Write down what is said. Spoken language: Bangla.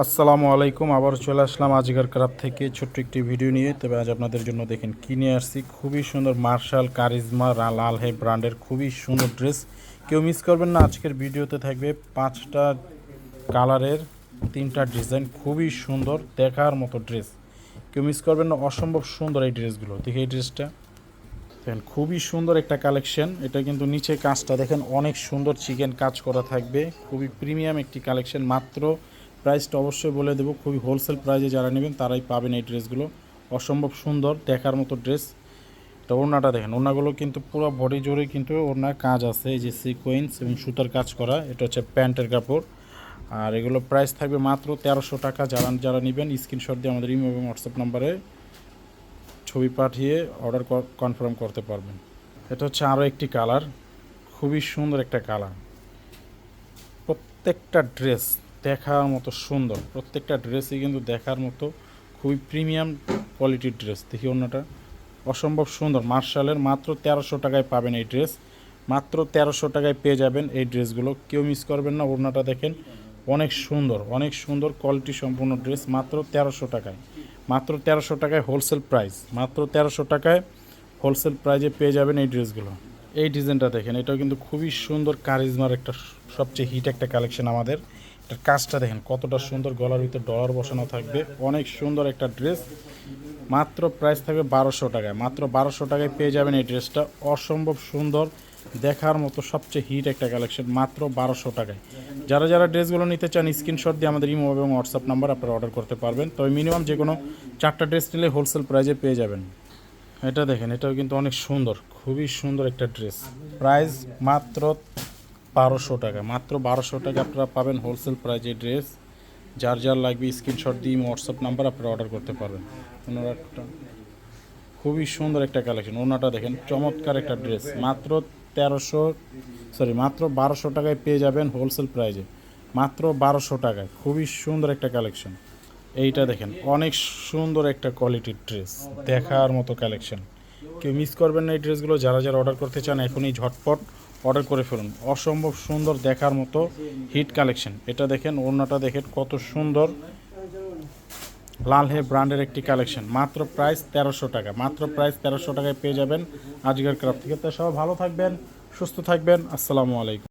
আসসালামু আলাইকুম আবার চলে আসলাম আজকের ক্রাফ থেকে ছোট্ট একটি ভিডিও নিয়ে। তবে আজ আপনাদের জন্য দেখেন কিনে আসছি। খুবই সুন্দর মার্শাল কারিজমা লাল হে ব্র্যান্ডের খুবই সুন্দর ড্রেস। কেউ মিস করবেন না, আজকের ভিডিওতে থাকবে পাঁচটা কালারের তিনটা ডিজাইন, খুবই সুন্দর, দেখার মতো ড্রেস। কেউ মিস করবেন না, অসম্ভব সুন্দর এই ড্রেসগুলো। দেখে এই ড্রেসটা। দেখেন, খুবই সুন্দর একটা কালেকশন। এটা কিন্তু নিচে কাজটা দেখেন, অনেক সুন্দর চিকেন কাজ করা থাকবে। খুবই প্রিমিয়াম একটি কালেকশন, মাত্র প্রাইসটা অবশ্যই বলে দেবো। খুবই হোলসেল প্রাইসে যারা নেবেন, তারাই পাবেন এই ড্রেসগুলো। অসম্ভব সুন্দর, দেখার মতো ড্রেস। তো ওড়নাটা দেখেন, ওড়নাগুলো কিন্তু পুরো বডি জোরে কিন্তু ওড়নার কাজ আছে। এই যে সিকোয়েন্স এবং সুতার কাজ করা, এটা হচ্ছে প্যান্টের কাপড়। আর এগুলো প্রাইস থাকবে মাত্র তেরোশো টাকা। যারা যারা নেবেন স্ক্রিনশট দিয়ে আমাদের ইমো এবং হোয়াটসঅ্যাপ নাম্বারে ছবি পাঠিয়ে অর্ডার কনফার্ম করতে পারবেন। এটা হচ্ছে আরও একটি কালার খুবই সুন্দর একটা কালার প্রত্যেকটা ড্রেস দেখার মতো সুন্দর। প্রত্যেকটা ড্রেসই কিন্তু দেখার মতো খুবই প্রিমিয়াম কোয়ালিটির ড্রেস দেখি অন্যটা। অসম্ভব সুন্দর। মার্শালের মাত্র তেরোশো টাকায় পাবেন এই ড্রেস মাত্র তেরোশো টাকায় পেয়ে যাবেন এই ড্রেসগুলো কেউ মিস করবেন না, ওড়নাটা দেখেন। অনেক সুন্দর অনেক সুন্দর কোয়ালিটি সম্পূর্ণ ড্রেস মাত্র তেরোশো টাকায়। মাত্র তেরোশো টাকায় হোলসেল প্রাইস মাত্র তেরোশো টাকায় হোলসেল প্রাইজে পেয়ে যাবেন এই ড্রেসগুলো এই ডিজাইনটা দেখেন, এটাও কিন্তু খুবই সুন্দর কারিজমার একটা সবচেয়ে হিট একটা কালেকশন আমাদের। এটার কাজটা দেখেন, কতটা সুন্দর গলার ভিতরে ডলার বসানো থাকবে। অনেক সুন্দর একটা ড্রেস। মাত্র প্রাইস থাকবে বারোশো টাকায়। মাত্র বারোশো টাকায় পেয়ে যাবেন এই ড্রেসটা। অসম্ভব সুন্দর, দেখার মতো সবচেয়ে হিট একটা কালেকশন মাত্র বারোশো টাকায়। যারা যারা ড্রেসগুলো নিতে চান স্ক্রিনশট দিয়ে আমাদের ইমো এবং হোয়াটসঅ্যাপ নাম্বার আপনারা অর্ডার করতে পারবেন। তবে মিনিমাম যে কোনো চারটা ড্রেস নিলে হোলসেল প্রাইজে পেয়ে যাবেন। এটা দেখেন, এটাও কিন্তু অনেক সুন্দর, খুবই সুন্দর একটা ড্রেস। প্রাইস মাত্র বারোশো টাকা। মাত্র বারোশো টাকা আপনারা পাবেন হোলসেল প্রাইজে ড্রেস যার যার লাগবে স্ক্রিনশট দিয়ে হোয়াটসঅ্যাপ নাম্বার আপনারা অর্ডার করতে পারবেন। ওনারা খুবই সুন্দর একটা কালেকশন ওনাটা দেখেন, চমৎকার একটা ড্রেস মাত্র তেরোশো সরি মাত্র বারোশো টাকায় পেয়ে যাবেন হোলসেল প্রাইজে মাত্র বারোশো টাকায়। খুবই সুন্দর একটা কালেকশন এইটা দেখেন, অনেক সুন্দর একটা কোয়ালিটির ড্রেস দেখার মতো কালেকশন কেউ মিস করবেন না এই ড্রেসগুলো যারা যারা অর্ডার করতে চান এখনই ঝটপট অর্ডার করে ফেলুন। অসম্ভব সুন্দর দেখার মতো হিট কালেকশন। এটা দেখেন, ওড়নাটা দেখেন, কত সুন্দর। লাল হে ব্র্যান্ডের একটি কালেকশন। মাত্র প্রাইস তেরোশো টাকা। মাত্র প্রাইস তেরোশো টাকায় পেয়ে যাবেন আজকের ক্রাফ থেকে। তো সবাই ভালো থাকবেন, সুস্থ থাকবেন। আসসালামু আলাইকুম।